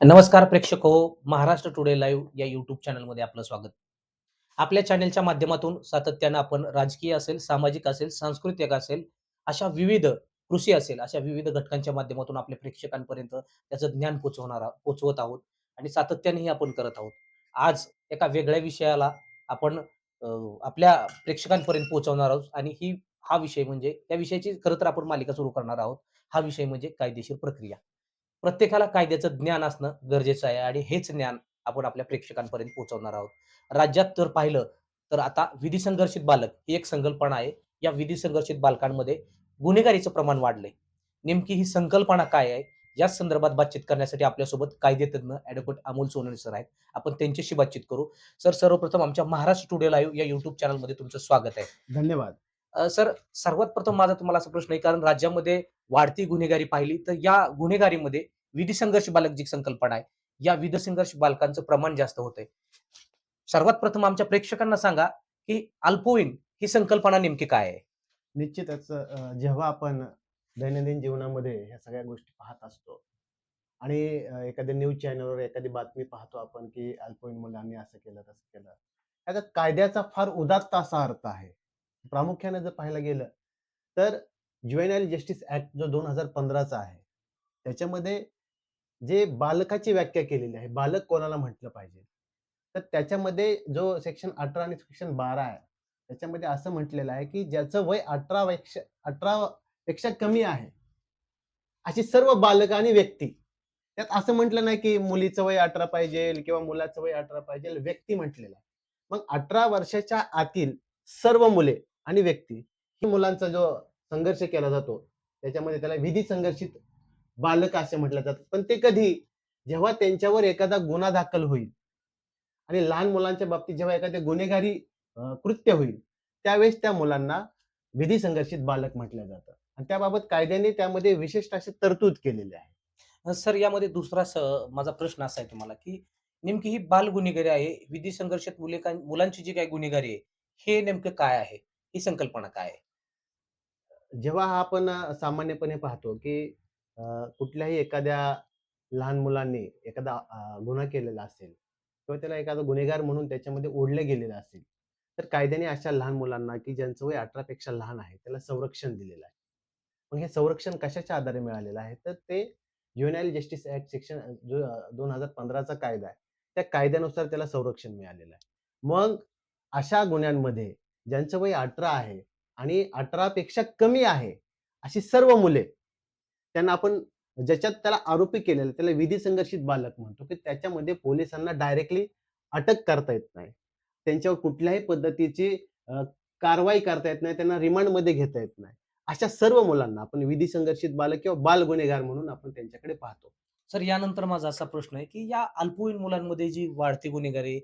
नमस्कार प्रेक्षक हो महाराष्ट्र टुडे लाईव्ह या युट्यूब चॅनलमध्ये आपलं स्वागत. आपल्या चॅनलच्या माध्यमातून सातत्यानं आपण राजकीय असेल सामाजिक असेल सांस्कृतिक असेल अशा विविध कृषी असेल अशा विविध घटकांच्या माध्यमातून आपल्या प्रेक्षकांपर्यंत त्याचं ज्ञान पोचवणार पोचवत आहोत आणि सातत्यानेही आपण करत आहोत. आज एका वेगळ्या विषयाला आपण आपल्या प्रेक्षकांपर्यंत पोहोचवणार आहोत आणि ही हा विषय म्हणजे त्या विषयाची खरं तर आपण मालिका सुरू करणार आहोत. हा विषय म्हणजे कायदेशीर प्रक्रिया. प्रत्येकाला कायद्याचं ज्ञान असणं गरजेचं आहे आणि हेच ज्ञान आपण आपल्या प्रेक्षकांपर्यंत पोहोचवणार आहोत. राज्यात तर पाहिलं तर आता विधी संघर्षित बालक ही एक संकल्पना आहे. या विधी संघर्षित बालकांमध्ये गुन्हेगारीचं प्रमाण वाढलंय. नेमकी ही संकल्पना काय आहे? या संदर्भात बातचीत करण्यासाठी आपल्यासोबत कायदेतज्ञ ॲडव्होकेट अमोल सोनवणे सर आहेत. आपण त्यांच्याशी बातचीत करू. सर सर्वप्रथम आमच्या महाराष्ट्र स्टुडिओ लाईव्ह या युट्यूब चॅनलमध्ये तुमचं स्वागत आहे. धन्यवाद. सर सर्वात प्रथम माझा तुम्हाला असा प्रश्न आहे कारण राज्यामध्ये वाढती गुन्हेगारी पाहिली तर या गुन्हेगारीमध्ये विधी संघर्ष बालक जी संकल्पना आहे या विधी संघर्ष बालकांचं प्रमाण जास्त होतंय. सर्वात प्रथम आमच्या प्रेक्षकांना सांगा की अल्पवयीन ही संकल्पना नेमकी काय आहे? निश्चितच जेव्हा आपण दैनंदिन जीवनामध्ये ह्या सगळ्या गोष्टी पाहत असतो आणि एखाद्या न्यूज चॅनलवर एखादी बातमी पाहतो आपण की अल्पवयीन मुलांनी असं केलं तसं केलं याचा कायद्याचा फार उदात्त असा अर्थ आहे. प्रामुख्याने जर पाहायला गेलं तर ज्युएनाईल जस्टिस ऍक्ट जो दोन हजार पंधराचा आहे त्याच्यामध्ये जे बालकाची व्याख्या केलेली आहे बालक कोणाला म्हटलं पाहिजे? तर त्याच्यामध्ये जो सेक्शन अठरा आणि सेक्शन बारा आहे त्याच्यामध्ये असं म्हटलेलं आहे की ज्याचं वय अठरा पेक्षा अठरा पेक्षा कमी आहे अशी सर्व बालक आणि व्यक्ती त्यात असं म्हटलं नाही की मुलीचं वय अठरा पाहिजे किंवा मुलाचं वय अठरा पाहिजे व्यक्ती म्हटलेला आहे. मग अठरा वर्षाच्या आतील सर्व मुले आणि व्यक्ती ही मुलांचा जो संघर्ष केला जातो त्याच्यामध्ये त्याला विधी संघर्षित बालक असे म्हटलं जातं. पण ते कधी? जेव्हा त्यांच्यावर एखादा गुन्हा दाखल होईल आणि लहान मुलांच्या बाबतीत जेव्हा एखादे गुन्हेगारी कृत्य होईल त्यावेळेस त्या मुलांना विधी संघर्षित बालक म्हटलं जातं. आणि त्याबाबत कायद्याने त्यामध्ये विशिष्ट असे तरतूद केलेली आहे. सर यामध्ये दुसरा माझा प्रश्न असा आहे तुम्हाला की नेमकी ही बाल गुन्हेगारी आहे विधी संघर्षित मुले मुलांची जी काही गुन्हेगारी आहे हे नेमकं काय आहे? ही संकल्पना काय आहे? जेव्हा हा आपण सामान्यपणे पाहतो की कुठल्याही एखाद्या लहान मुलांनी एखादा गुन्हा केलेला असेल किंवा त्याला एखादा गुन्हेगार म्हणून त्याच्यामध्ये ओढले गेलेलं असेल तर कायद्याने अशा लहान मुलांना की ज्यांचं वय अठरा पेक्षा लहान आहे त्याला संरक्षण दिलेलं आहे. मग हे संरक्षण कशाच्या आधारे मिळालेलं आहे? तर ते ज्युएनाईल जस्टिस ऍक्ट सेक्शन जो दोन हजार पंधराचा कायदा आहे त्या कायद्यानुसार त्याला संरक्षण मिळालेलं आहे. मग अशा गुन्ह्यांमध्ये ज्यांचं वय अठरा आहे आणि अठरापेक्षा कमी आहे अशी सर्व मुले त्यांना आपण ज्याच्यात त्याला आरोपी केलेलं त्याला विधी संघर्षित बालक म्हणतो की त्याच्यामध्ये पोलिसांना डायरेक्टली अटक करता येत नाही. त्यांच्यावर कुठल्याही पद्धतीची कारवाई करता येत नाही त्यांना रिमांडमध्ये घेता येत नाही. अशा सर्व मुलांना आपण विधी संघर्षित बालक किंवा बाल गुन्हेगार म्हणून आपण त्यांच्याकडे पाहतो. सर यानंतर माझा असा प्रश्न आहे की या अल्पवयीन मुलांमध्ये जी वाढती गुन्हेगारी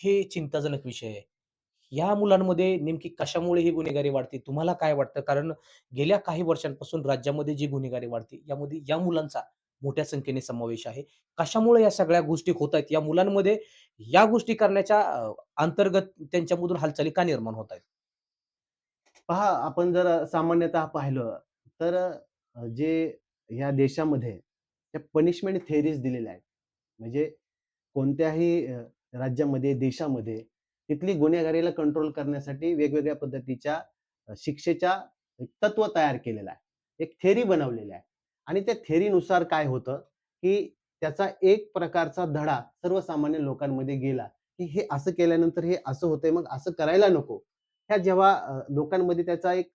हे चिंताजनक विषय आहे. या मुलांमध्ये नेमकी कशामुळे ही गुन्हेगारी वाढते? तुम्हाला काय वाटतं? कारण गेल्या काही वर्षांपासून राज्यामध्ये जी गुन्हेगारी वाढते यामध्ये या मुलांचा मोठ्या संख्येने समावेश आहे. कशामुळे या सगळ्या गोष्टी होत आहेत? या मुलांमध्ये या गोष्टी करण्याच्या अंतर्गत त्यांच्यामधून हालचाली का निर्माण होत आहेत? पहा आपण जर सामान्यतः पाहिलं तर जे या देशामध्ये त्या पनिशमेंट थेरीज दिलेल्या आहेत. म्हणजे कोणत्याही राज्यामध्ये देशामध्ये तिथली गुन्हेगारीला कंट्रोल करण्यासाठी वेगवेगळ्या पद्धतीच्या शिक्षेच्या एक तत्व तयार केलेलं आहे. एक थेरी बनवलेली आहे. आणि त्या थेरीनुसार काय होतं की त्याचा एक प्रकारचा धडा सर्वसामान्य लोकांमध्ये गेला की हे असं केल्यानंतर हे असं होतंय मग असं करायला नको. ह्या जेव्हा लोकांमध्ये त्याचा एक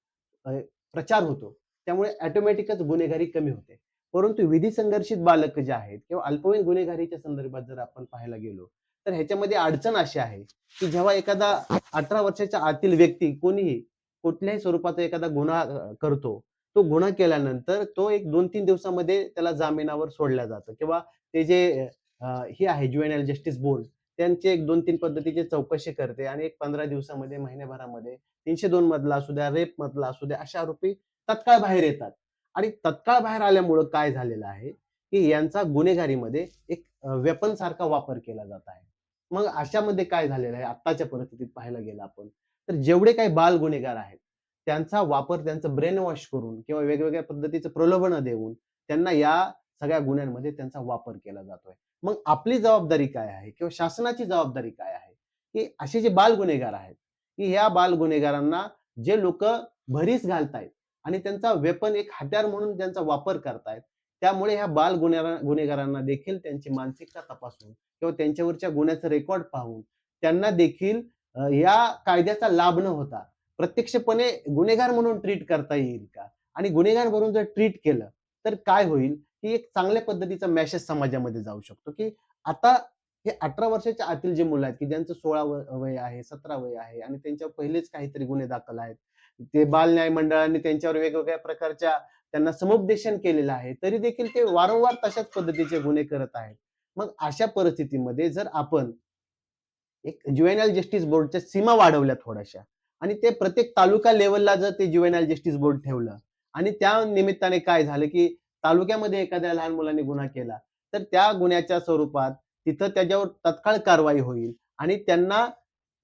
प्रचार होतो त्यामुळे ऑटोमॅटिकच गुन्हेगारी कमी होते. परंतु विधी संघर्षित बालक जे आहेत किंवा अल्पवयीन गुन्हेगारीच्या संदर्भात जर आपण पाहायला गेलो तर ह्याच्यामध्ये अडचण अशी आहे की जेव्हा एखादा अठरा वर्षाच्या आतील व्यक्ती कोणीही कुठल्याही स्वरूपाचा एखादा गुन्हा करतो तो गुन्हा केल्यानंतर तो एक दोन तीन दिवसामध्ये त्याला जामिनावर सोडल्या जातं किंवा ते जे हे आहे ज्युएनाईल जस्टिस बोर्ड त्यांचे एक दोन तीन पद्धतीचे चौकशी करते आणि एक पंधरा दिवसामध्ये महिन्याभरामध्ये तीनशे दोन मधला असू द्या रेप मधला असू द्या अशा आरोपी तत्काळ बाहेर येतात. आणि तत्काळ बाहेर आल्यामुळं काय झालेलं आहे की यांचा गुन्हेगारीमध्ये एक वेपन सारखा वापर केला जात आहे. मग अशामध्ये काय झालेलं आहे? आत्ताच्या परिस्थितीत पाहायला गेलं आपण तर जेवढे काही बाल गुन्हेगार आहेत त्यांचा वापर त्यांचं ब्रेन वॉश करून किंवा वेगवेगळ्या पद्धतीचं प्रलोभन देऊन त्यांना या सगळ्या गुन्ह्यांमध्ये त्यांचा वापर केला जातोय. मग आपली जबाबदारी काय आहे किंवा शासनाची जबाबदारी काय आहे? की असे जे बाल गुन्हेगार आहेत की ह्या बाल गुन्हेगारांना जे लोक भरीस घालतायत आणि त्यांचा वेपन एक हत्यार म्हणून त्यांचा वापर करतायत त्यामुळे ह्या बाल गुन्हेगार गुन्हेगारांना देखील त्यांची मानसिकता तपासून किंवा त्यांच्यावरच्या गुन्ह्याचा रेकॉर्ड पाहून त्यांना देखील या कायद्याचा लाभ न होता प्रत्यक्षपणे गुन्हेगार म्हणून ट्रीट करता येईल का? आणि गुन्हेगार म्हणून जर ट्रीट केलं तर काय होईल? की एक चांगल्या पद्धतीचा मेसेज समाजामध्ये जाऊ शकतो की आता हे अठरा वर्षाच्या आतील जे मुलं आहेत की ज्यांचं सोळा वय आहे सतरा वय आहे आणि त्यांच्यावर पहिलेच काहीतरी गुन्हे दाखल आहेत. ते बाल न्याय मंडळाने त्यांच्यावर वेगवेगळ्या प्रकारच्या त्यांना समुपदेशन केलेलं आहे तरी देखील ते वारंवार तशाच पद्धतीचे गुन्हे करत आहेत. मग अशा परिस्थितीमध्ये जर आपण एक ज्युएनल जस्टिस बोर्डच्या सीमा वाढवल्या थोड्याशा आणि ते प्रत्येक तालुका लेवलला जर ते ज्युएनल जस्टिस बोर्ड ठेवलं आणि त्या निमित्ताने काय झालं की तालुक्यामध्ये एखाद्या लहान मुलाने गुन्हा केला तर त्या गुन्ह्याच्या स्वरूपात तिथं त्याच्यावर तत्काळ कारवाई होईल आणि त्यांना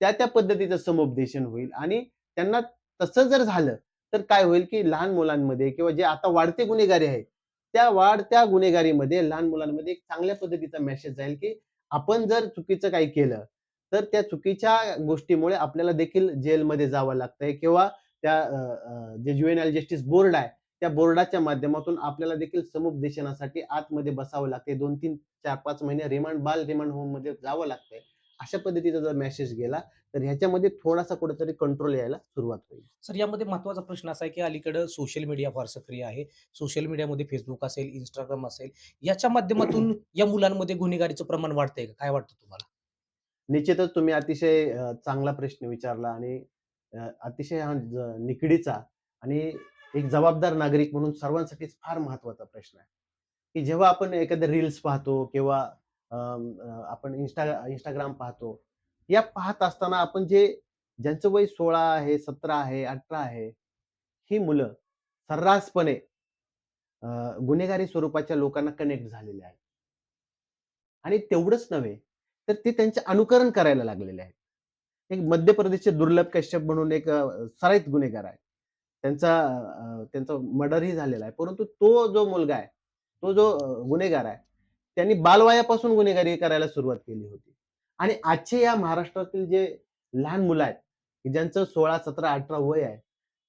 त्या त्या पद्धतीचं समुपदेशन होईल आणि त्यांना तसं जर झालं तर काय होईल की लहान मुलांमध्ये किंवा जे आता वाढते गुन्हेगारी आहे त्या वाढत्या गुन्हेगारीमध्ये लहान मुलांमध्ये एक चांगल्या पद्धतीचा मेसेज जाईल की आपण जर चुकीचं काही केलं तर त्या चुकीच्या गोष्टीमुळे आपल्याला देखील जेलमध्ये जावं लागतंय किंवा त्या जे ज्युएनएल जस्टिस बोर्ड आहे त्या बोर्डाच्या माध्यमातून आपल्याला देखील समुपदेशनासाठी आतमध्ये बसावं लागते दोन तीन चार पाच महिने रिमांड बाल रिमांड होममध्ये जावं लागतंय. अशा पद्धतीचा जर मेसेज गेला तर ह्याच्यामध्ये थोडासा कुठेतरी कंट्रोल यायला सुरुवात होईल. सर यामध्ये महत्त्वाचा प्रश्न असा आहे की अलीकडं सोशल मीडिया फार सक्रिय आहे. सोशल मीडियामध्ये फेसबुक असेल इंस्टाग्राम असेल याच्या माध्यमातून या मुलांमध्ये गुन्हेगारीचं प्रमाण वाढतंय का? काय वाटतं तुम्हाला? निश्चितच तुम्ही अतिशय चांगला प्रश्न विचारला आणि अतिशय हा निकडीचा आणि एक जबाबदार नागरिक म्हणून सर्वांसाठीच फार महत्त्वाचा प्रश्न आहे. की जेव्हा आपण एखाद्या रील्स पाहतो किंवा आपण इंस्टा इंस्टाग्राम पाहतो. या पाहत असताना आपण जे ज्यांचं वय सोळा आहे सतरा आहे अठरा आहे ही मुलं सर्रासपणे गुन्हेगारी स्वरूपाच्या लोकांना कनेक्ट झालेले आहेत. आणि तेवढंच नव्हे तर ते त्यांचे अनुकरण करायला लागलेले आहेत. एक मध्य प्रदेशचे दुर्लभ कश्यप म्हणून एक सराईत गुन्हेगार आहे. त्यांचा त्यांचा मर्डरही झालेला आहे. परंतु तो जो मुलगा आहे तो जो गुन्हेगार आहे त्यांनी बालवयापासून गुन्हेगारी करायला सुरुवात केली होती. आणि आजचे या महाराष्ट्रातील जे लहान मुलं आहेत की ज्यांचं सोळा सतरा अठरा वय आहे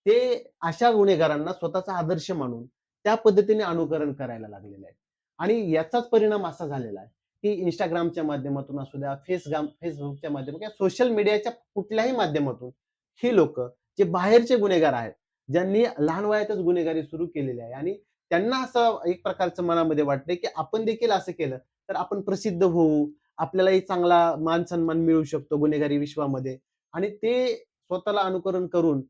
ते अशा गुन्हेगारांना स्वतःचा आदर्श मानून त्या पद्धतीने अनुकरण करायला लागलेले आहे आणि याचाच परिणाम असा झालेला आहे की इंस्टाग्रामच्या माध्यमातून असू द्या फेसग्राम फेसबुकच्या माध्यमातून किंवा सोशल मीडियाच्या कुठल्याही माध्यमातून ही लोक जे बाहेरचे गुन्हेगार आहेत ज्यांनी लहान वयातच गुन्हेगारी सुरू केलेली आहे आणि त्यांना असं एक प्रकारचं मनामध्ये वाटतंय की आपण देखील असं केलं तर आपण प्रसिद्ध होऊ. आपल्यालाही चांगला मान सन्मान मिळू शकतो गुन्हेगारी विश्वामध्ये. आणि ते स्वतःला अनुकरण करून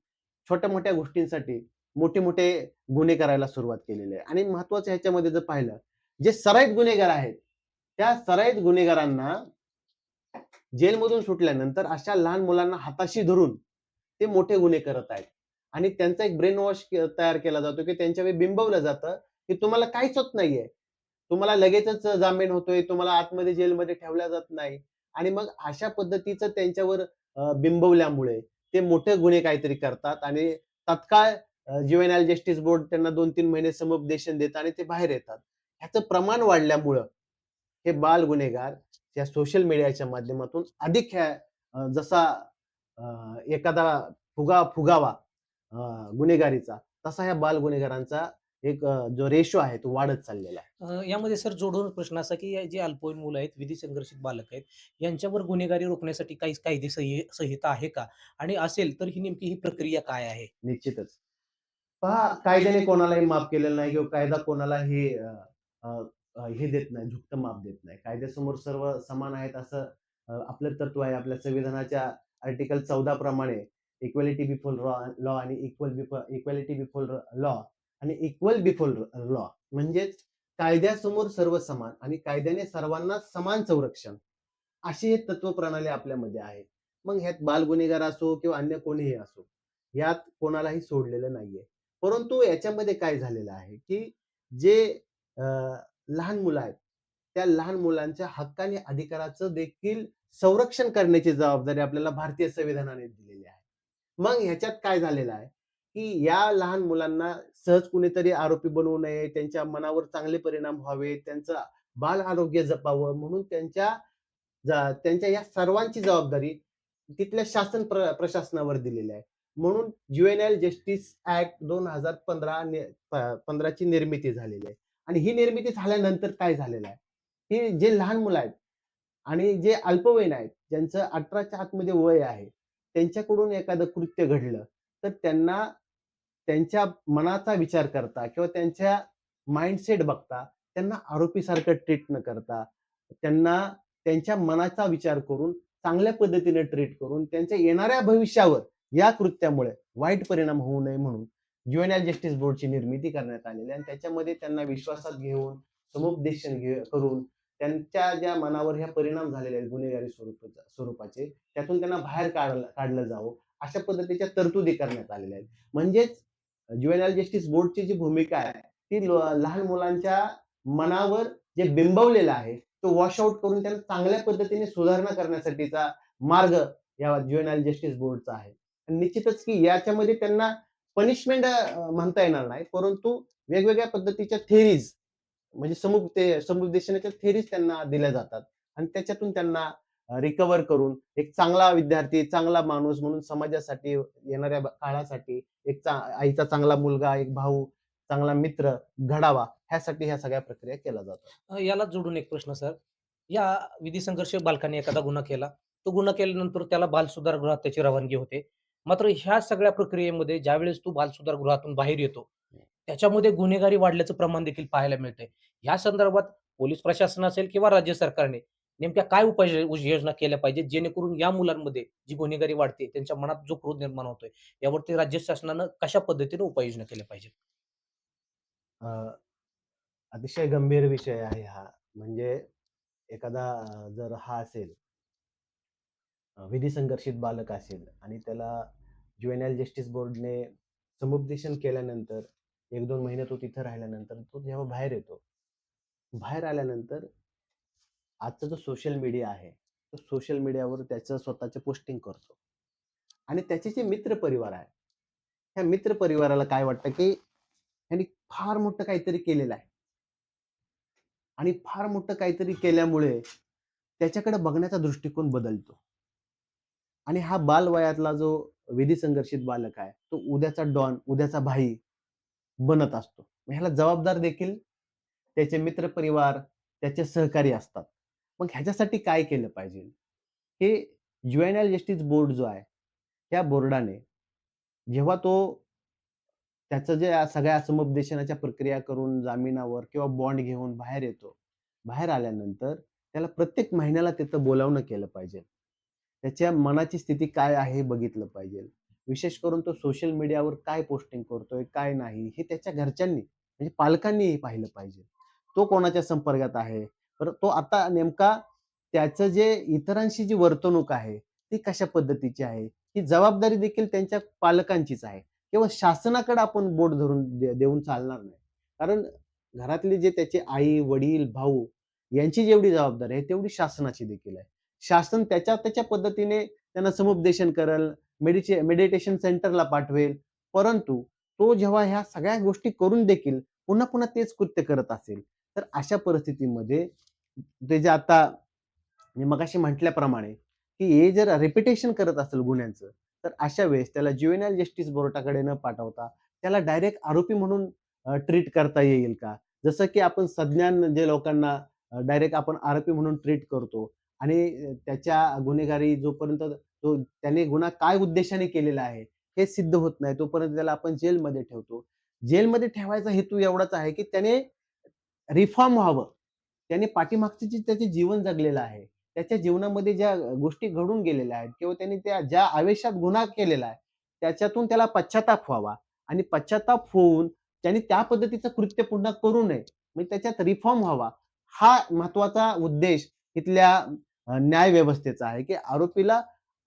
छोट्या मोठ्या गोष्टींसाठी मोठे मोठे गुन्हे करायला सुरुवात केलेली आहे. आणि महत्वाचं ह्याच्यामध्ये जर पाहिलं जे सराईत गुन्हेगार आहेत त्या सराईत गुन्हेगारांना जेलमधून सुटल्यानंतर अशा लहान मुलांना हाताशी धरून ते मोठे गुन्हे करत आहेत. आणि त्यांचा एक ब्रेन वॉश तयार केला जातो की त्यांच्या बिंबवलं जातं की तुम्हाला काहीच होत नाहीये. तुम्हाला लगेचच जामीन होतोय तुम्हाला आतमध्ये जेलमध्ये ठेवल्या जात नाही. आणि मग अशा पद्धतीचं त्यांच्यावर बिंबवल्यामुळे ते मोठे गुन्हे काहीतरी करतात आणि तत्काळ ज्युएनल जस्टिस बोर्ड त्यांना दोन तीन महिने समुपदेशन देतात आणि ते बाहेर येतात. ह्याचं प्रमाण वाढल्यामुळं हे बाल गुन्हेगार या सोशल मीडियाच्या माध्यमातून अधिक ह्या जसा एखादा फुगा फुगावा गुन्हेगारीचा तसा ह्या बाल गुन्हेगारांचा एक जो रेशो आहे तो वाढत चाललेला आहे. यामध्ये सर जोडून प्रश्न असा की जे अल्पवयीन मुलं आहेत विधी संघर्षित बालक आहेत यांच्यावर गुन्हेगारी रोखण्यासाठी काही कायदे संहि- संहिता आहे का? आणि असेल तर ही नेमकी ही प्रक्रिया काय आहे? निश्चितच. पहा कायद्याने कोणालाही माफ केलेलं नाही किंवा कायदा अ, अ, हे देत नाही झुकतं माफ देत नाही. कायद्यासमोर सर्व समान आहेत असं आपलं तत्व आहे. आपल्या संविधानाच्या आर्टिकल चौदा प्रमाणे इक्वॅलिटी बिफोर लॉ आणि इक्वल इक्वॅलिटी बिफोर लॉ आणि इक्वल बिफोर लॉ म्हणजेच कायद्यासमोर सर्व समान आणि कायद्याने सर्वांना समान संरक्षण. अशी हे तत्व प्रणाली आपल्यामध्ये आहे. मग ह्यात बाल गुन्हेगार असो किंवा अन्य कोणीही असो यात कोणालाही सोडलेलं नाहीये. परंतु याच्यामध्ये काय झालेलं आहे की जे लहान मुलं आहेत त्या लहान मुलांच्या हक्क आणि अधिकाराचं देखील संरक्षण करण्याची जबाबदारी आपल्याला भारतीय संविधानाने दिलेली आहे. मग ह्याच्यात काय झालेलं आहे की या लहान मुलांना सहज कुणीतरी आरोपी बनवू नये, त्यांच्या मनावर चांगले परिणाम व्हावे, त्यांचं बाल आरोग्य जपावं म्हणून त्यांच्या त्यांच्या या सर्वांची जबाबदारी तिथल्या शासन प्र प्रशासनावर दिलेली आहे. म्हणून ज्युव्हेनाइल जस्टिस ऍक्ट दोन हजार पंधरा पंधराची निर्मिती झालेली आहे. आणि ही निर्मिती झाल्यानंतर काय झालेलं आहे, हे जे लहान मुलं आहेत आणि जे अल्पवयीन आहेत, ज्यांचं 18च्या आतमध्ये वय आहे, त्यांच्याकडून एखादं कृत्य घडलं, तर त्यांना त्यांच्या मनाचा विचार करता किंवा त्यांच्या माइंडसेट बघता त्यांना आरोपीसारखं ट्रीट न करता, त्यांना त्यांच्या मनाचा विचार करून चांगल्या पद्धतीने ट्रीट करून त्यांच्या येणाऱ्या भविष्यावर या कृत्यामुळे वाईट परिणाम होऊ नये म्हणून ज्युव्हेनाइल जस्टिस बोर्डची निर्मिती करण्यात आलेली आणि त्याच्यामध्ये त्यांना विश्वासात घेऊन, समुपदेशन घे करून त्यांच्या ज्या मनावर ह्या परिणाम झालेले आहेत गुन्हेगारी स्वरूपाचा स्वरूपाचे, त्यातून त्यांना बाहेर काढलं काढलं जावं, अशा पद्धतीच्या तरतुदी करण्यात आलेल्या आहेत. म्हणजेच ज्युएनल जस्टिस बोर्डची जी भूमिका आहे, ती लहान मुलांच्या मनावर जे बिंबवलेलं आहे, तो वॉशआउट करून त्यांना चांगल्या पद्धतीने सुधारणा करण्यासाठीचा मार्ग या ज्युएनल जस्टिस बोर्डचा आहे. निश्चितच की याच्यामध्ये त्यांना पनिशमेंट म्हणता येणार नाही, परंतु वेगवेगळ्या पद्धतीच्या थेरीज म्हणजे समुप ते समुपदेशनाच्या थेरीज त्यांना दिल्या जातात आणि त्याच्यातून त्यांना रिकवर करून एक चांगला विद्यार्थी, चांगला माणूस म्हणून समाजासाठी येणाऱ्या काळासाठी एक चा आईचा चांगला मुलगा, एक भाऊ, चांगला मित्र घडावा, ह्यासाठी ह्या सगळ्या प्रक्रिया केल्या जातात. याला जोडून एक प्रश्न सर. या विधी संघर्ष बालकाने एखादा गुन्हा केला. तो गुन्हा केल्यानंतर त्याला बालसुधार गृहात त्याची रवानगी होते. मात्र ह्या सगळ्या प्रक्रियेमध्ये ज्यावेळेस तू बालसुधार गृहातून बाहेर येतो, त्याच्यामध्ये गुन्हेगारी वाढल्याचं प्रमाण देखील पाहायला मिळतंय. या संदर्भात पोलीस प्रशासन असेल किंवा राज्य सरकारने नेमक्या काय उपाय योजना केल्या पाहिजेत, जेणेकरून या मुलांमध्ये जी गुन्हेगारी वाढते, त्यांच्या मनात जो क्रोध निर्माण होतोय, यावरती राज्य शासनानं कशा पद्धतीने उपाययोजना केल्या पाहिजेत? अतिशय गंभीर विषय आहे हा. म्हणजे एखादा जर हा असेल विधी संघर्षित बालक असेल आणि त्याला ज्युव्हेनाइल जस्टिस बोर्डने समुपदेशन केल्यानंतर 1-2 महिने तो तिथं राहिल्यानंतर तो जेव्हा बाहेर येतो. बाहेर आल्यानंतर आजचा जो सोशल मीडिया आहे, तो सोशल मीडियावर त्याचं स्वतःचे पोस्टिंग करतो. आणि त्याचे जे मित्र परिवार आहे, ह्या मित्र परिवाराला काय वाटतं, की यांनी फार मोठं काहीतरी केलेलं आहे. आणि फार मोठं काहीतरी केल्यामुळे त्याच्याकडे बघण्याचा दृष्टिकोन बदलतो. आणि हा बालवयातला जो विधी संघर्षित बालक आहे, तो उद्याचा डॉन, उद्याचा भाई बनत असतो. मग ह्याला जबाबदार देखील त्याचे मित्रपरिवार, त्याचे सहकारी असतात. मग ह्याच्यासाठी काय केलं पाहिजे? हे ज्युएनल जस्टिस बोर्ड जो आहे, त्या बोर्डाने जेव्हा तो त्याचं जे सगळ्या समुपदेशनाच्या प्रक्रिया करून जामिनावर किंवा बॉन्ड घेऊन बाहेर येतो. बाहेर आल्यानंतर त्याला प्रत्येक महिन्याला तिथं बोलावणं केलं पाहिजे. त्याच्या मनाची स्थिती काय आहे बघितलं पाहिजे. विशेष करून तो सोशल मीडियावर काय पोस्टिंग करतोय, काय नाही, हे त्याच्या घरच्यांनी म्हणजे पालकांनीही पाहिलं पाहिजे. तो कोणाच्या संपर्कात आहे, तर तो आता नेमका त्याचं जे इतरांशी जी वर्तणूक आहे, ती कशा पद्धतीची आहे, ही जबाबदारी देखील त्यांच्या पालकांचीच आहे. केवळ शासनाकडे आपण बोट धरून दे देऊन चालणार नाही. कारण घरातले जे त्याचे आई, वडील, भाऊ यांची जेवढी जबाबदारी आहे, तेवढी शासनाची देखील आहे. शासन त्याच्या त्याच्या पद्धतीने त्यांना समुपदेशन करेल, मेडिचे मेडिटेशन सेंटरला पाठवेल. परंतु तो जेव्हा ह्या सगळ्या गोष्टी करून देखील पुन्हा-पुन्हा तेच कृत्य करत असेल, तर अशा परिस्थितीमध्ये ते जे आता मी मगाशी म्हटल्याप्रमाणे, की हे जर रिपिटेशन करत असेल गुन्ह्यांचं, तर अशा वेळेस त्याला ज्युएनल जस्टिस बोर्डाकडे न पाठवता त्याला डायरेक्ट आरोपी म्हणून ट्रीट करता येईल का? जसं की आपण सज्ञान जे लोकांना डायरेक्ट आपण आरोपी म्हणून ट्रीट करतो आणि त्याच्या गुन्हेगारी जोपर्यंत तो त्याने गुन्हा काय उद्देशाने केलेला आहे, हे सिद्ध होत नाही, तोपर्यंत त्याला आपण जेलमध्ये ठेवतो. जेलमध्ये ठेवायचा हेतू एवढाच आहे, की त्याने रिफॉर्म व्हावं. त्याने पाठीमागचं जे त्याचे जीवन जगलेलं आहे, त्याच्या जीवनामध्ये ज्या गोष्टी घडून गेलेल्या आहेत किंवा त्याने त्या ज्या आवेशात गुन्हा केलेला आहे, त्याच्यातून त्याला पश्चाताप व्हावा आणि पश्चाताप होऊन त्याने त्या पद्धतीचं कृत्य पुन्हा करू नये. म्हणजे त्याच्यात रिफॉर्म व्हावा. हा महत्त्वाचा उद्देश इथल्या न्याय व्यवस्थेचा आहे, की आरोपीला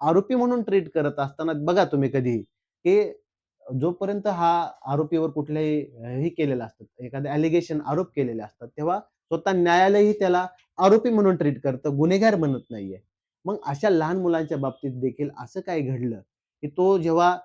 आरोपी म्हणून ट्रीट करत असताना बघा तुम्ही कधीही, की जोपर्यंत हा आरोपीवर कुठल्याही हे केलेलं असतात एखादं ॲलिगेशन आरोप केलेले असतात, तेव्हा स्वतः न्यायालयही त्याला आरोपी म्हणून ट्रीट करतं, गुन्हेगार म्हणत नाहीये. मग अशा लहान मुलांच्या बाबतीत देखील असं काही घडलं, की तो जेव्हा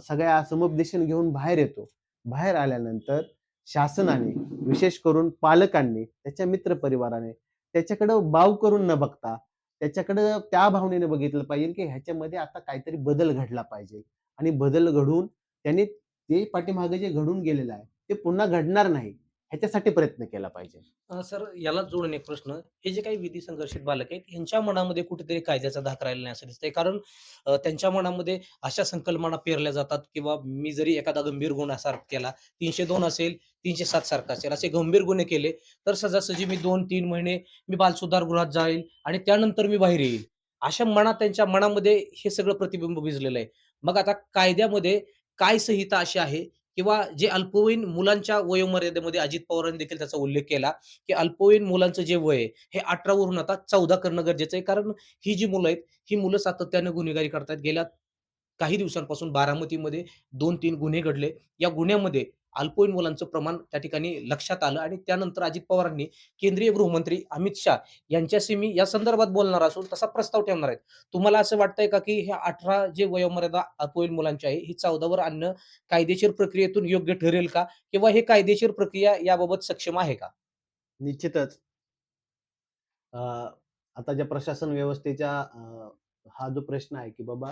सगळ्या समुपदेशन घेऊन बाहेर येतो. बाहेर आल्यानंतर शासनाने, विशेष करून पालकांनी, त्याच्या मित्रपरिवाराने त्याच्याकडं बाव करून न बघता, त्याच्याकडं त्या भावनेने बघितलं पाहिजे, की ह्याच्यामध्ये आता काहीतरी बदल घडला पाहिजे. आणि बदल घडून त्यांनी ते पाठीमागे जे घडून गेलेलं आहे, ते पुन्हा घडणार नाही, ह्याच्यासाठी प्रयत्न केला पाहिजे. सर याला जोडून एक प्रश्न, हे जे काही विधी संघर्षित बालक आहेत, ह्यांच्या मनामध्ये कुठेतरी कायद्याचा धाक राहिला नाही असं दिसतंय. कारण त्यांच्या मनामध्ये अशा संकल्पना पेरल्या जातात किंवा मी जरी एखादा गंभीर गुन्हा सारखा केला, 302 असेल, 307 सारखा असेल, असे गंभीर गुन्हे केले, तर सजासजी मी 2-3 महिने मी बालसुधारगृहात जाईल आणि त्यानंतर मी बाहेर येईल. अशा मनात त्यांच्या मनामध्ये हे सगळं प्रतिबिंब भिजलेलं आहे. मग आता कायद्यामध्ये काय संहिता अशी आहे किंवा जे अल्पवयीन मुलांच्या वयोमर्यादेमध्ये अजित पवारांनी देखील त्याचा उल्लेख केला, की अल्पवयीन मुलांचं जे वय हे अठरावरून आता 14 करणं गरजेचं आहे. कारण ही जी मुलं आहेत, ही मुलं सातत्याने गुन्हेगारी करतात गेल्या काही दिवसांपासून बारामतीमध्ये 2-3 गुन्हे घडले. या गुन्ह्यामध्ये अल्पवयीन मुलांचं प्रमाण त्या ठिकाणी लक्षात आलं आणि त्यानंतर अजित पवारांनी केंद्रीय गृहमंत्री अमित शाह यांच्याशी मी या संदर्भात बोलणार असून तसा प्रस्ताव ठेवणार आहेत. तुम्हाला असं वाटतंय का, की ह्या 18 जे वयोमर्यादा अल्पवयीन मुलांची आहे, ही चौदावर आणणं कायदेशीर प्रक्रियेतून योग्य ठरेल का? किंवा हे कायदेशीर प्रक्रिया याबाबत सक्षम आहे का? निश्चितच. आता ज्या प्रशासन व्यवस्थेच्या हा जो प्रश्न आहे, की बाबा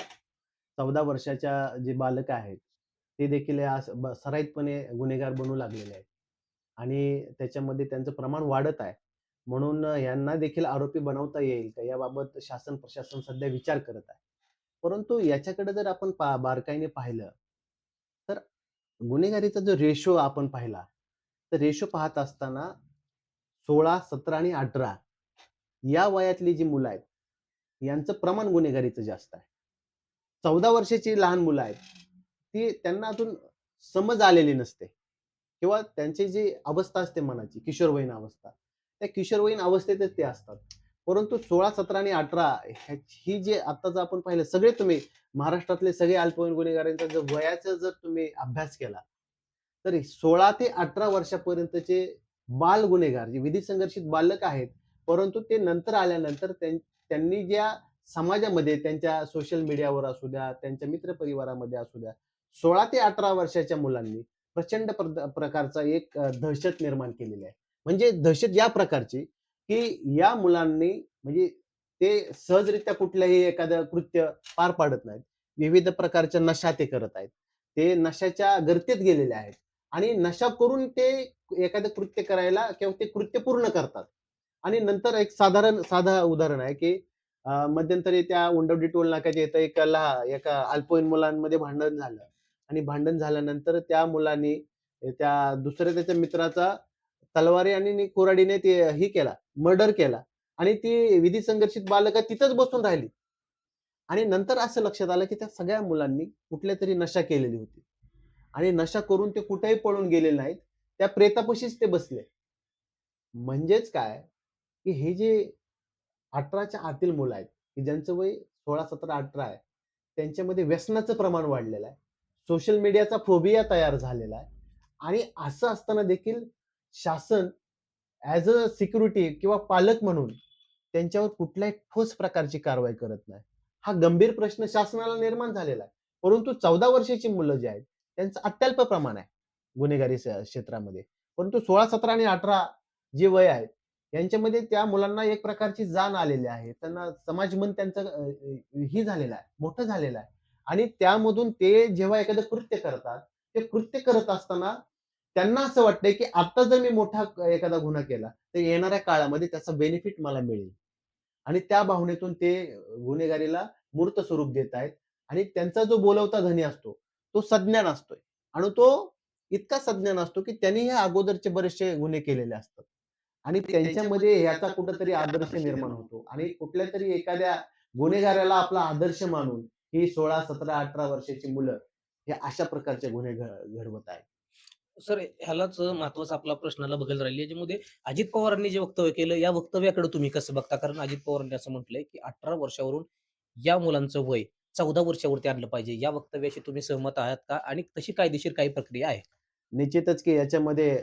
14 वर्षाच्या जे बालक आहेत, ते देखील या ब सराईतपणे गुन्हेगार बनू लागलेले आहेत आणि त्याच्यामध्ये त्यांचं प्रमाण वाढत आहे. म्हणून यांना देखील आरोपी बनवता येईल का, याबाबत शासन प्रशासन सध्या विचार करत आहे. परंतु याच्याकडे जर आपण पा बारकाईने पाहिलं, तर गुन्हेगारीचा जो रेशो आपण पाहिला, तर रेशो पाहत असताना 16, 17 आणि 18 या वयातली जी मुलं आहेत, यांचं प्रमाण गुन्हेगारीचं जास्त आहे. 14 वर्षाची लहान मुलं आहेत, ती त्यांना अजून समज आलेली नसते किंवा त्यांची जी अवस्था असते मनाची, किशोरवयीन अवस्था, त्या किशोरवयीन अवस्थेतच ते असतात. परंतु 16, 17 आणि 18 ह्या ही जे आत्ताच आपण पाहिलं, सगळे तुम्ही महाराष्ट्रातले सगळे अल्पवयीन गुन्हेगारांचा जर वयाचा जर तुम्ही अभ्यास केला, तर 16 ते 18 वर्षापर्यंतचे बाल गुन्हेगार, जे विधी संघर्षित बालक आहेत, परंतु ते नंतर आल्यानंतर त्यांनी ज्या समाजामध्ये त्यांच्या सोशल मीडियावर असू द्या, त्यांच्या मित्रपरिवारामध्ये असू द्या, 16 ते 18 वर्षाच्या मुलांनी प्रचंड प्रकारचा एक दहशत निर्माण केलेली आहे. म्हणजे दहशत या प्रकारची, की या मुलांनी म्हणजे ते सहजरित्या कुठल्याही एखादं कृत्य पार पाडत नाहीत. विविध प्रकारच्या नशा ते करत आहेत. ते नशाच्या गर्तेत गेलेले आहेत आणि नशा करून ते एखादं कृत्य करायला किंवा ते कृत्य पूर्ण करतात आणि नंतर एक साधारण साधा उदाहरण आहे, की मध्यंतरी त्या उंडवडी टोल नाक्याच्या इथं एक लहा एका अल्पवयीन मुलांमध्ये भांडण झालं आणि भांडण झाल्यानंतर त्या मुलांनी त्या दुसऱ्या त्याच्या मित्राचा तलवारी आणि कुऱ्हाडीने ते हे केला, मर्डर केला आणि ती विधी संघर्षित बालकं तिथंच बसून राहिली. आणि नंतर असं लक्षात आलं, की त्या सगळ्या मुलांनी कुठल्या तरी नशा केलेली होती आणि नशा करून ते कुठेही पळून गेलेले नाहीत. त्या प्रेतापशीच ते बसले. म्हणजेच काय, की हे जे 18च्या आतील मुलं आहेत, की ज्यांचं वय 16, 17, 18 आहे, त्यांच्यामध्ये व्यसनाचं प्रमाण वाढलेलं आहे. सोशल मीडियाचा फोबिया तयार झालेला आहे आणि असं असताना देखील शासन ॲज अ सिक्युरिटी किंवा पालक म्हणून त्यांच्यावर कुठल्याही ठोस प्रकारची कारवाई करत नाही. हा गंभीर प्रश्न शासनाला निर्माण झालेला आहे. परंतु 14 वर्षाची मुलं जी आहेत, त्यांचं अत्यल्प प्रमाण आहे गुन्हेगारी क्षेत्रामध्ये. परंतु 16, 17 आणि 18 जे वय आहे, यांच्यामध्ये त्या मुलांना एक प्रकारची जाण आलेली आहे. त्यांना समाजमन त्यांचं ही झालेलं आहे, मोठं झालेलं आहे आणि त्यामधून ते जेव्हा एखादं कृत्य करतात, ते कृत्य करत असताना त्यांना असं वाटतंय, की आता जर मी मोठा एखादा गुन्हा केला, तर येणाऱ्या काळामध्ये त्याचा बेनिफिट मला मिळेल. आणि त्या भावनेतून ते गुन्हेगारीला मूर्त स्वरूप देत आहेत आणि त्यांचा जो बोलवता धनी असतो, तो सज्ञान असतोय. आणि तो इतका सज्ञान असतो, की त्यांनी या अगोदरचे बरेचसे गुन्हे केलेले असतात. आणि त्यांच्यामध्ये याचा कुठेतरी आदर्श निर्माण होतो. आणि कुठल्यातरी एखाद्या गुन्हेगाराला आपला आदर्श मानून ही 16, 17, 18 वर्षाची मुलं हे अशा प्रकारचे गुन्हे घडवत आहेत. सर ह्यालाच महत्त्वाचा आपला प्रश्नाला बघायला राहिली याच्यामध्ये अजित पवारांनी जे वक्तव्य केलं, या वक्तव्याकडे तुम्ही कसं बघता? कारण अजित पवारांनी असं म्हटलंय, की 18 वर्षावरून या मुलांचं वय 14 वर्षावरती आणलं पाहिजे. या वक्तव्याशी तुम्ही सहमत आहात का? आणि तशी कायदेशीर काही प्रक्रिया आहे? निश्चितच, की याच्यामध्ये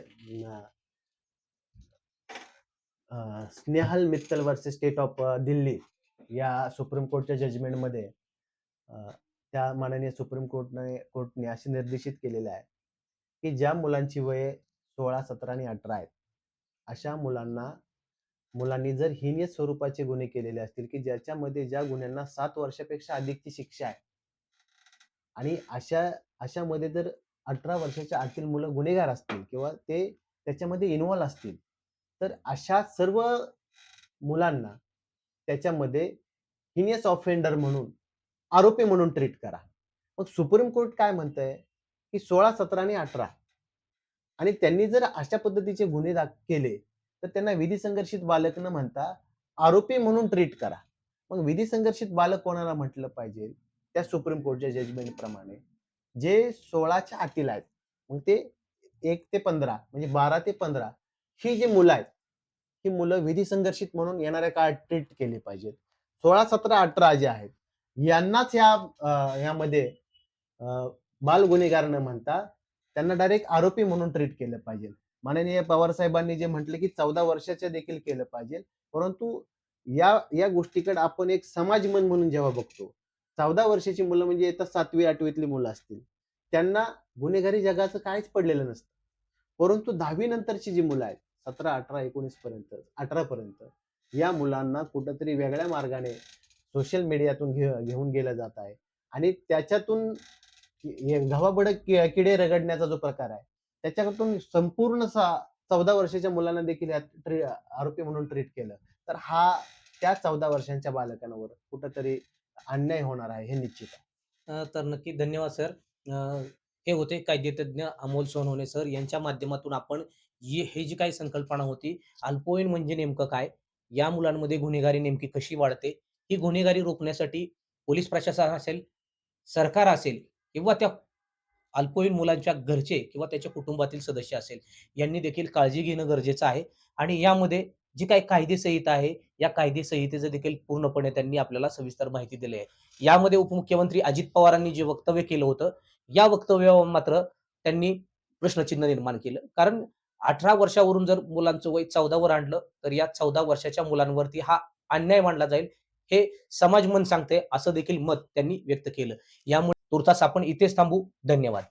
Snehal Mittal versus state of Delhi या सुप्रीम कोर्टच्या जजमेंटमध्ये त्या माननीय सुप्रीम कोर्टने कोर्टने असे निर्देशित केलेले आहे की ज्या मुलांची वय सोळा सतरा आणि अठरा आहेत अशा मुलांना मुलांनी जर हिनियत स्वरूपाचे गुन्हे केलेले असतील की ज्याच्यामध्ये ज्या गुन्ह्यांना सात वर्षापेक्षा अधिकची शिक्षा आहे आणि अशा अशामध्ये जर अठरा वर्षाच्या आतील मुलं गुन्हेगार असतील किंवा ते त्याच्यामध्ये इन्व्हॉल्व असतील तर अशा सर्व मुलांना त्याच्यामध्ये हिनियस ऑफेंडर म्हणून आरोपी म्हणून ट्रीट करा. मग सुप्रीम कोर्ट काय म्हणतंय? की सोळा सतरा आणि अठरा. आणि त्यांनी जर अशा पद्धतीचे गुन्हे दाख केले तर त्यांना विधी संघर्षित बालक न म्हणता आरोपी म्हणून ट्रीट करा. मग विधी संघर्षित बालक कोणाला म्हटलं पाहिजे? त्या सुप्रीम कोर्टच्या जजमेंट प्रमाणे. जे सोळाच्या आतील आहेत मग ते एक ते पंधरा म्हणजे बारा ते पंधरा ही जी मुलं आहेत ही मुलं विधी संघर्षित म्हणून येणाऱ्या काळात ट्रीट केली पाहिजेत. सोळा सतरा अठरा जे आहेत यांनाच या यामध्ये अं, बाल गुन्हेगार न म्हणता त्यांना डायरेक्ट आरोपी म्हणून ट्रीट केलं पाहिजे. माननीय पवार साहेबांनी जे म्हटलं की चौदा वर्षाच्या देखील केलं पाहिजे परंतु या या गोष्टीकडे आपण एक समाज मन म्हणून जेव्हा बघतो चौदा वर्षाची मुलं म्हणजे येतात सातवी आठवीतली मुलं असतील त्यांना गुन्हेगारी जगाचं काहीच पडलेलं नसतं. परंतु दहावी नंतरची जी मुलं आहेत सतरा अठरा एकोणीस पर्यंत अठरा पर्यंत या मुलांना कुठंतरी वेगळ्या मार्गाने सोशल मीडियातून घे घेऊन गेलं जात आहे. आणि त्याच्यातून घवाबड कि- किडे रगडण्याचा जो प्रकार आहे त्याच्यातून संपूर्ण सा- चौदा वर्षाच्या मुलांना देखील यात ट्री- आरोपी म्हणून ट्रीट केलं. तर हा त्या चौदा वर्षांच्या बालकांवर कुठंतरी अन्याय होणार आहे हे निश्चित आहे. तर नक्की धन्यवाद सर. हे होते कायदेतज्ञ अमोल सोनवणे सर. यांच्या माध्यमातून आपण ही हे जी काही संकल्पना होती अल्पवयीन म्हणजे नेमकं काय? या मुलांमध्ये गुन्हेगारी नेमकी कशी वाढते? ही गुन्हेगारी रोखण्यासाठी पोलीस प्रशासन असेल सरकार असेल किंवा त्या अल्पवयीन मुलांच्या घरचे किंवा त्याच्या कुटुंबातील सदस्य असेल यांनी देखील काळजी घेणं गरजेचं आहे. आणि यामध्ये जी काही कायदे संहिता आहे या कायदे संहितेचं देखील पूर्णपणे त्यांनी आपल्याला सविस्तर माहिती दिली आहे. यामध्ये उपमुख्यमंत्री अजित पवारांनी जे वक्तव्य केलं होतं या वक्तव्यावर मात्र त्यांनी प्रश्नचिन्ह निर्माण केलं. कारण अठरा वर्षावरून जर मुलांचं वय चौदावर आणलं तर या चौदा वर्षाच्या मुलांवरती हा अन्याय मानला जाईल. हे समाज मन सांगते असं देखील मत त्यांनी व्यक्त केलं. यामुळे तुर्तास आपण इथेच थांबू. धन्यवाद.